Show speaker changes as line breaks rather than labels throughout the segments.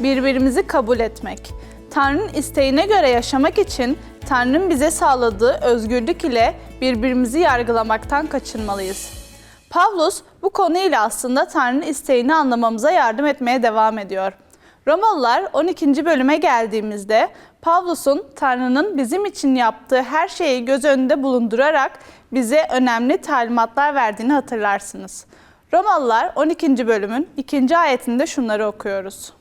birbirimizi kabul etmek. Tanrı'nın isteğine göre yaşamak için Tanrı'nın bize sağladığı özgürlük ile birbirimizi yargılamaktan kaçınmalıyız. Pavlus bu konuyla aslında Tanrı'nın isteğini anlamamıza yardım etmeye devam ediyor. Romalılar 12. bölüme geldiğimizde Pavlus'un Tanrı'nın bizim için yaptığı her şeyi göz önünde bulundurarak bize önemli talimatlar verdiğini hatırlarsınız. Romalılar 12. bölümün 2. ayetinde şunları okuyoruz.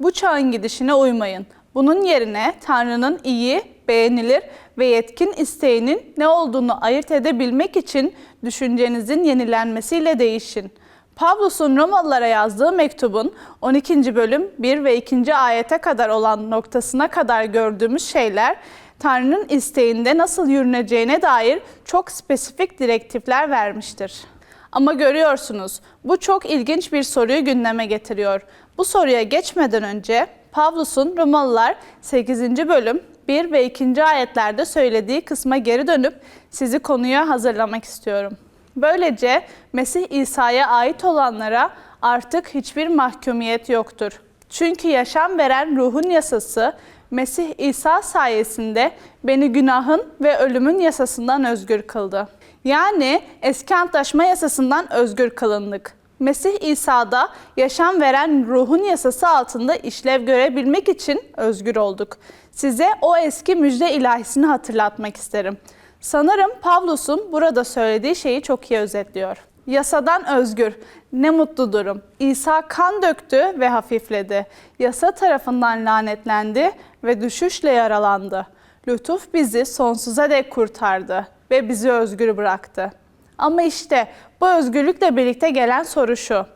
Bu çağın gidişine uymayın. Bunun yerine Tanrı'nın iyi, beğenilir ve yetkin isteğinin ne olduğunu ayırt edebilmek için düşüncenizin yenilenmesiyle değişin. Pavlus'un Romalılara yazdığı mektubun 12. bölüm 1 ve 2. ayete kadar olan noktasına kadar gördüğümüz şeyler Tanrı'nın isteğinde nasıl yürüneceğine dair çok spesifik direktifler vermiştir. Ama görüyorsunuz bu çok ilginç bir soruyu gündeme getiriyor. Bu soruya geçmeden önce Pavlus'un Romalılar 8. bölüm 1 ve 2. ayetlerde söylediği kısma geri dönüp sizi konuya hazırlamak istiyorum. Böylece Mesih İsa'ya ait olanlara artık hiçbir mahkumiyet yoktur. Çünkü yaşam veren ruhun yasası Mesih İsa sayesinde beni günahın ve ölümün yasasından özgür kıldı. Yani eski antlaşma yasasından özgür kılındık. Mesih İsa'da yaşam veren ruhun yasası altında işlev görebilmek için özgür olduk. Size o eski müjde ilahisini hatırlatmak isterim. Sanırım Pavlus'un burada söylediği şeyi çok iyi özetliyor. Yasadan özgür. Ne mutlu durum. İsa kan döktü ve hafifledi. Yasa tarafından lanetlendi ve düşüşle yaralandı. Lütuf bizi sonsuza dek kurtardı ve bizi özgür bıraktı. Ama işte bu özgürlükle birlikte gelen soru şu.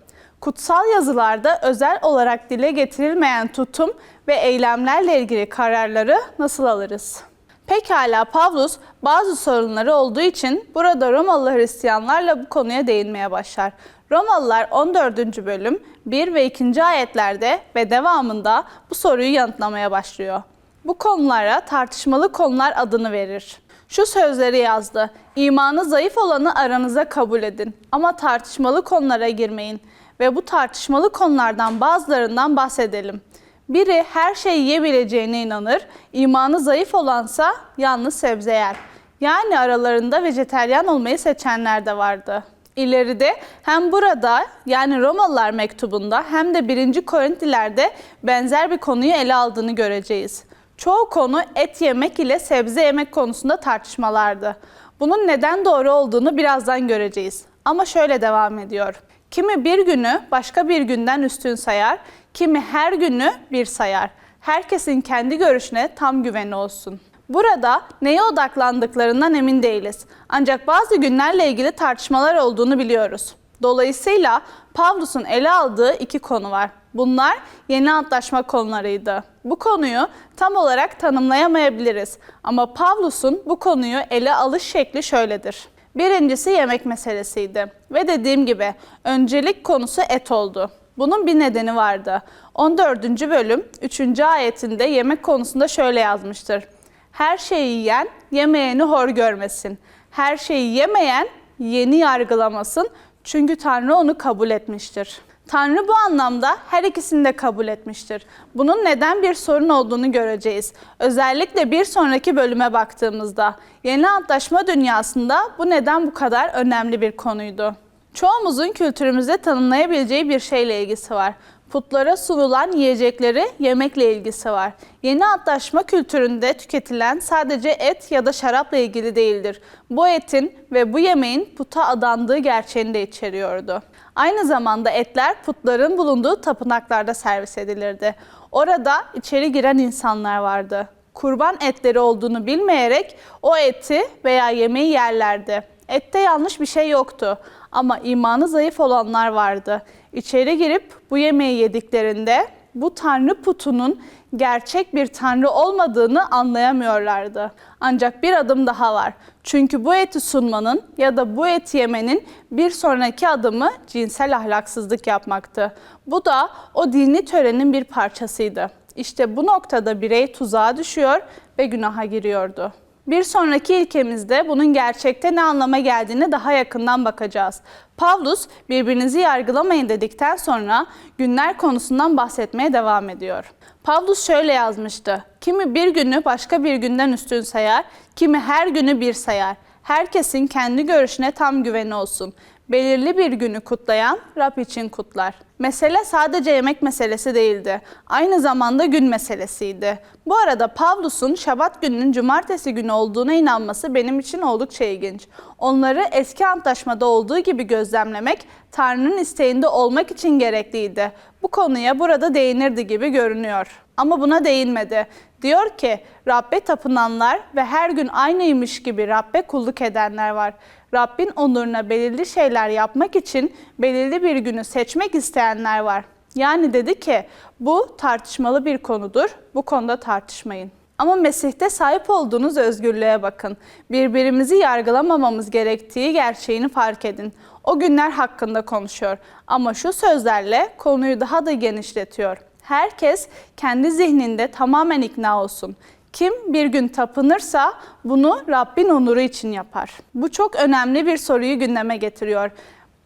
Kutsal yazılarda özel olarak dile getirilmeyen tutum ve eylemlerle ilgili kararları nasıl alırız? Pekala Pavlus bazı sorunları olduğu için burada Romalı Hristiyanlarla bu konuya değinmeye başlar. Romalılar 14. bölüm 1 ve 2. ayetlerde ve devamında bu soruyu yanıtlamaya başlıyor. Bu konulara tartışmalı konular adını verir. Şu sözleri yazdı. İmanı zayıf olanı aranıza kabul edin ama tartışmalı konulara girmeyin ve bu tartışmalı konulardan bazılarından bahsedelim. Biri her şeyi yiyebileceğine inanır, imanı zayıf olansa yalnız sebze yer. Yani aralarında vejeteryan olmayı seçenler de vardı. İleride hem burada yani Romalılar mektubunda hem de 1. Korintiler'de benzer bir konuyu ele aldığını göreceğiz. Çoğu konu et yemek ile sebze yemek konusunda tartışmalardı. Bunun neden doğru olduğunu birazdan göreceğiz. Ama şöyle devam ediyor. Kimi bir günü başka bir günden üstün sayar, kimi her günü bir sayar. Herkesin kendi görüşüne tam güveni olsun. Burada neye odaklandıklarından emin değiliz. Ancak bazı günlerle ilgili tartışmalar olduğunu biliyoruz. Dolayısıyla Pavlus'un ele aldığı iki konu var. Bunlar yeni antlaşma konularıydı. Bu konuyu tam olarak tanımlayamayabiliriz ama Pavlus'un bu konuyu ele alış şekli şöyledir. Birincisi yemek meselesiydi ve dediğim gibi öncelik konusu et oldu. Bunun bir nedeni vardı. 14. bölüm 3. ayetinde yemek konusunda şöyle yazmıştır. Her şeyi yiyen yemeyeni hor görmesin. Her şeyi yemeyen yeni yargılamasın. Çünkü Tanrı onu kabul etmiştir. Tanrı bu anlamda her ikisini de kabul etmiştir. Bunun neden bir sorun olduğunu göreceğiz. Özellikle bir sonraki bölüme baktığımızda yeni antlaşma dünyasında bu neden bu kadar önemli bir konuydu. Çoğumuzun kültürümüzde tanımlayabileceği bir şeyle ilgisi var. Putlara sunulan yiyecekleri yemekle ilgisi var. Yeni antlaşma kültüründe tüketilen sadece et ya da şarapla ilgili değildir. Bu etin ve bu yemeğin puta adandığı gerçeğini de içeriyordu. Aynı zamanda etler putların bulunduğu tapınaklarda servis edilirdi. Orada içeri giren insanlar vardı. Kurban etleri olduğunu bilmeyerek o eti veya yemeği yerlerdi. Ette yanlış bir şey yoktu ama imanı zayıf olanlar vardı. İçeri girip bu yemeği yediklerinde bu tanrı putunun gerçek bir tanrı olmadığını anlayamıyorlardı. Ancak bir adım daha var. Çünkü bu eti sunmanın ya da bu eti yemenin bir sonraki adımı cinsel ahlaksızlık yapmaktı. Bu da o dini törenin bir parçasıydı. İşte bu noktada birey tuzağa düşüyor ve günaha giriyordu. Bir sonraki ilkemizde bunun gerçekte ne anlama geldiğini daha yakından bakacağız. Pavlus birbirinizi yargılamayın dedikten sonra günler konusundan bahsetmeye devam ediyor. Pavlus şöyle yazmıştı. Kimi bir günü başka bir günden üstün sayar, kimi her günü bir sayar. Herkesin kendi görüşüne tam güveni olsun. Belirli bir günü kutlayan Rab için kutlar. Mesele sadece yemek meselesi değildi. Aynı zamanda gün meselesiydi. Bu arada Pavlus'un Şabat gününün cumartesi günü olduğuna inanması benim için oldukça ilginç. Onları eski antlaşmada olduğu gibi gözlemlemek Tanrı'nın isteğinde olmak için gerekliydi. Bu konuya burada değinirdi gibi görünüyor. Ama buna değinmedi. Diyor ki Rabbe tapınanlar ve her gün aynıymış gibi Rabbe kulluk edenler var. Rabbin onuruna belirli şeyler yapmak için belirli bir günü seçmek isteyenler var. Yani dedi ki bu tartışmalı bir konudur. Bu konuda tartışmayın. Ama Mesih'te sahip olduğunuz özgürlüğe bakın. Birbirimizi yargılamamamız gerektiği gerçeğini fark edin. O günler hakkında konuşuyor ama şu sözlerle konuyu daha da genişletiyor. Herkes kendi zihninde tamamen ikna olsun. Kim bir gün tapınırsa bunu Rabbin onuru için yapar. Bu çok önemli bir soruyu gündeme getiriyor.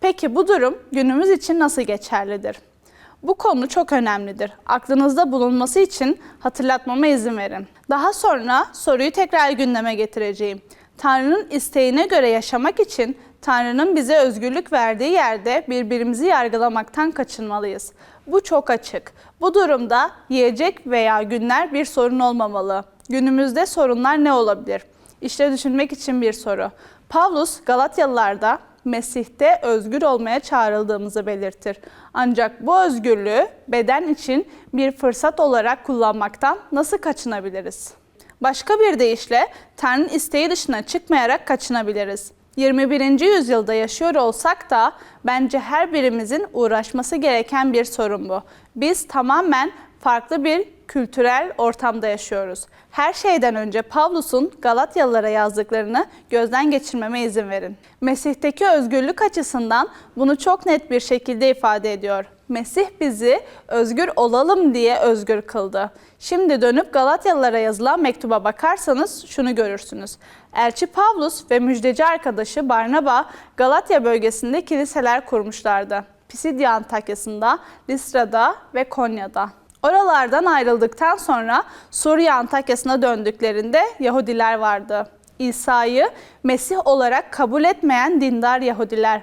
Peki bu durum günümüz için nasıl geçerlidir? Bu konu çok önemlidir. Aklınızda bulunması için hatırlatmama izin verin. Daha sonra soruyu tekrar gündeme getireceğim. Tanrı'nın isteğine göre yaşamak için Tanrı'nın bize özgürlük verdiği yerde birbirimizi yargılamaktan kaçınmalıyız. Bu çok açık. Bu durumda yiyecek veya günler bir sorun olmamalı. Günümüzde sorunlar ne olabilir? İşte düşünmek için bir soru. Pavlus Galatyalılarda Mesih'te özgür olmaya çağrıldığımızı belirtir. Ancak bu özgürlüğü beden için bir fırsat olarak kullanmaktan nasıl kaçınabiliriz? Başka bir deyişle Tanrı'nın isteği dışına çıkmayarak kaçınabiliriz. 21. yüzyılda yaşıyor olsak da bence her birimizin uğraşması gereken bir sorun bu. Biz tamamen farklı bir kültürel ortamda yaşıyoruz. Her şeyden önce Pavlus'un Galatyalılara yazdıklarını gözden geçirmeme izin verin. Mesih'teki özgürlük açısından bunu çok net bir şekilde ifade ediyor. Mesih bizi özgür olalım diye özgür kıldı. Şimdi dönüp Galatyalılara yazılan mektuba bakarsanız şunu görürsünüz. Elçi Pavlus ve müjdeci arkadaşı Barnaba Galatya bölgesinde kiliseler kurmuşlardı. Pisidya Antakya'sında, Listra'da ve Konya'da. Oralardan ayrıldıktan sonra Suriye Antakya'sına döndüklerinde Yahudiler vardı. İsa'yı Mesih olarak kabul etmeyen dindar Yahudiler.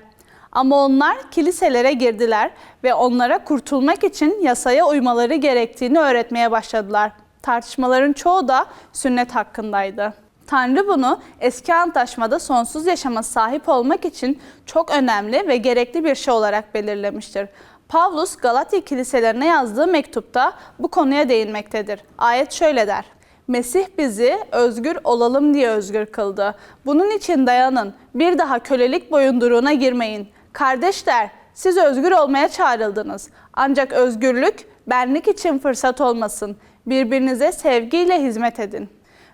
Ama onlar kiliselere girdiler ve onlara kurtulmak için yasaya uymaları gerektiğini öğretmeye başladılar. Tartışmaların çoğu da sünnet hakkındaydı. Tanrı bunu eski antlaşmada sonsuz yaşama sahip olmak için çok önemli ve gerekli bir şey olarak belirlemiştir. Pavlus Galatya kiliselerine yazdığı mektupta bu konuya değinmektedir. Ayet şöyle der. Mesih bizi özgür olalım diye özgür kıldı. Bunun için dayanın. Bir daha kölelik boyunduruğuna girmeyin. Kardeşler, siz özgür olmaya çağrıldınız. Ancak özgürlük benlik için fırsat olmasın. Birbirinize sevgiyle hizmet edin.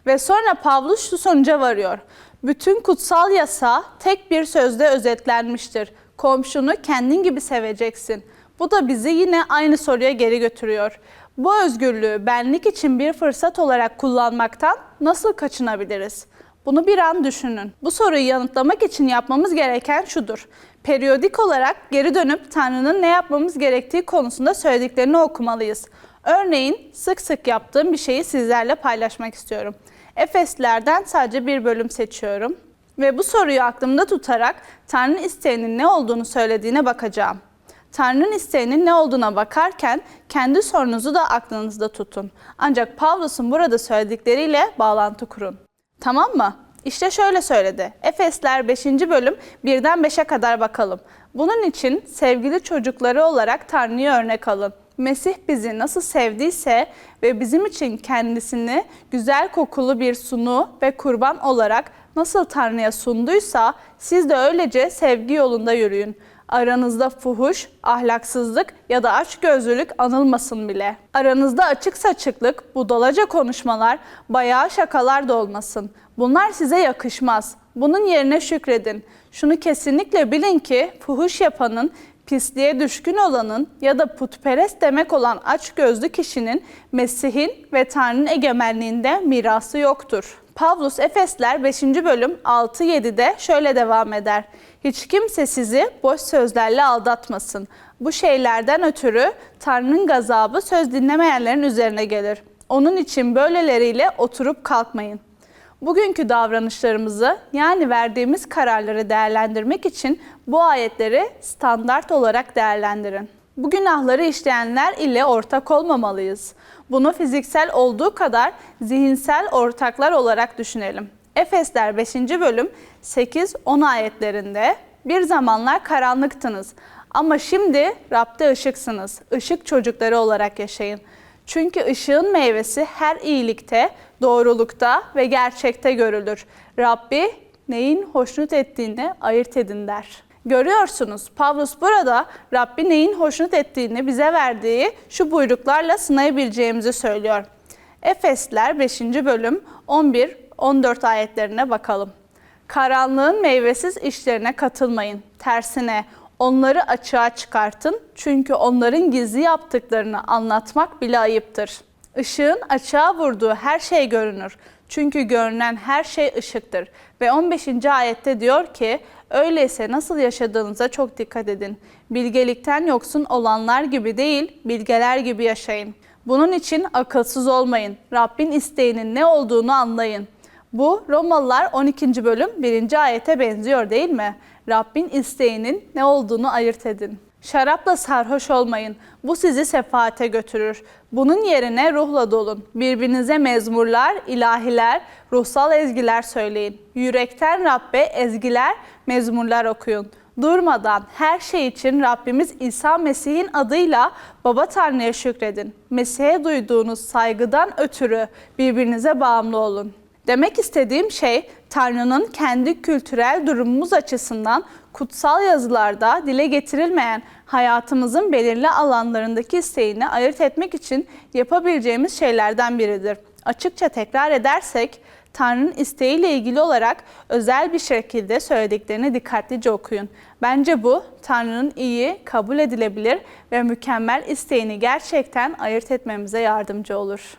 Ve sonra Pavlus şu sonuca varıyor. Bütün kutsal yasa tek bir sözde özetlenmiştir. Komşunu kendin gibi seveceksin. Bu da bizi yine aynı soruya geri götürüyor. Bu özgürlüğü benlik için bir fırsat olarak kullanmaktan nasıl kaçınabiliriz? Bunu bir an düşünün. Bu soruyu yanıtlamak için yapmamız gereken şudur. Periyodik olarak geri dönüp Tanrı'nın ne yapmamız gerektiği konusunda söylediklerini okumalıyız. Örneğin sık sık yaptığım bir şeyi sizlerle paylaşmak istiyorum. Efeslerden sadece bir bölüm seçiyorum ve bu soruyu aklımda tutarak Tanrı'nın isteğinin ne olduğunu söylediğine bakacağım. Tanrı'nın isteğinin ne olduğuna bakarken kendi sorunuzu da aklınızda tutun. Ancak Pavlus'un burada söyledikleriyle bağlantı kurun. Tamam mı? İşte şöyle söyledi. Efesler 5. bölüm 1'den 5'e kadar bakalım. Bunun için sevgili çocukları olarak Tanrı'yı örnek alın. Mesih bizi nasıl sevdiyse ve bizim için kendisini güzel kokulu bir sunu ve kurban olarak nasıl Tanrı'ya sunduysa siz de öylece sevgi yolunda yürüyün. Aranızda fuhuş, ahlaksızlık ya da açgözlülük anılmasın bile. Aranızda açık saçıklık, budalaca konuşmalar, bayağı şakalar da olmasın. Bunlar size yakışmaz. Bunun yerine şükredin. Şunu kesinlikle bilin ki fuhuş yapanın, pisliğe düşkün olanın ya da putperest demek olan aç gözlü kişinin Mesih'in ve Tanrı'nın egemenliğinde mirası yoktur. Pavlus Efesler 5. bölüm 6-7'de şöyle devam eder. Hiç kimse sizi boş sözlerle aldatmasın. Bu şeylerden ötürü Tanrı'nın gazabı söz dinlemeyenlerin üzerine gelir. Onun için böyleleriyle oturup kalkmayın. Bugünkü davranışlarımızı yani verdiğimiz kararları değerlendirmek için bu ayetleri standart olarak değerlendirin. Bu günahları işleyenler ile ortak olmamalıyız. Bunu fiziksel olduğu kadar zihinsel ortaklar olarak düşünelim. Efesler 5. bölüm 8-10 ayetlerinde bir zamanlar karanlıktınız ama şimdi Rab'de ışıksınız. Işık çocukları olarak yaşayın. Çünkü ışığın meyvesi her iyilikte, doğrulukta ve gerçekte görülür. Rabbi neyin hoşnut ettiğini ayırt edin der. Görüyorsunuz Pavlus burada Rabbi neyin hoşnut ettiğini bize verdiği şu buyruklarla sınayabileceğimizi söylüyor. Efesler 5. bölüm 11-14 ayetlerine bakalım. Karanlığın meyvesiz işlerine katılmayın. Tersine onları açığa çıkartın çünkü onların gizli yaptıklarını anlatmak bile ayıptır. Işığın açığa vurduğu her şey görünür. Çünkü görünen her şey ışıktır. Ve 15. ayette diyor ki, öyleyse nasıl yaşadığınıza çok dikkat edin. Bilgelikten yoksun olanlar gibi değil, bilgeler gibi yaşayın. Bunun için akılsız olmayın. Rabbin isteğinin ne olduğunu anlayın. Bu Romalılar 12. bölüm 1. ayete benziyor değil mi? Rabbin isteğinin ne olduğunu ayırt edin. Şarapla sarhoş olmayın. Bu sizi sefaate götürür. Bunun yerine ruhla dolun. Birbirinize mezmurlar, ilahiler, ruhsal ezgiler söyleyin. Yürekten Rabbe ezgiler, mezmurlar okuyun. Durmadan her şey için Rabbimiz İsa Mesih'in adıyla Baba Tanrı'ya şükredin. Mesih'e duyduğunuz saygıdan ötürü birbirinize bağımlı olun. Demek istediğim şey Tanrı'nın kendi kültürel durumumuz açısından kutsal yazılarda dile getirilmeyen hayatımızın belirli alanlarındaki isteğini ayırt etmek için yapabileceğimiz şeylerden biridir. Açıkça tekrar edersek Tanrı'nın isteğiyle ilgili olarak özel bir şekilde söylediklerini dikkatlice okuyun. Bence bu Tanrı'nın iyi, kabul edilebilir ve mükemmel isteğini gerçekten ayırt etmemize yardımcı olur.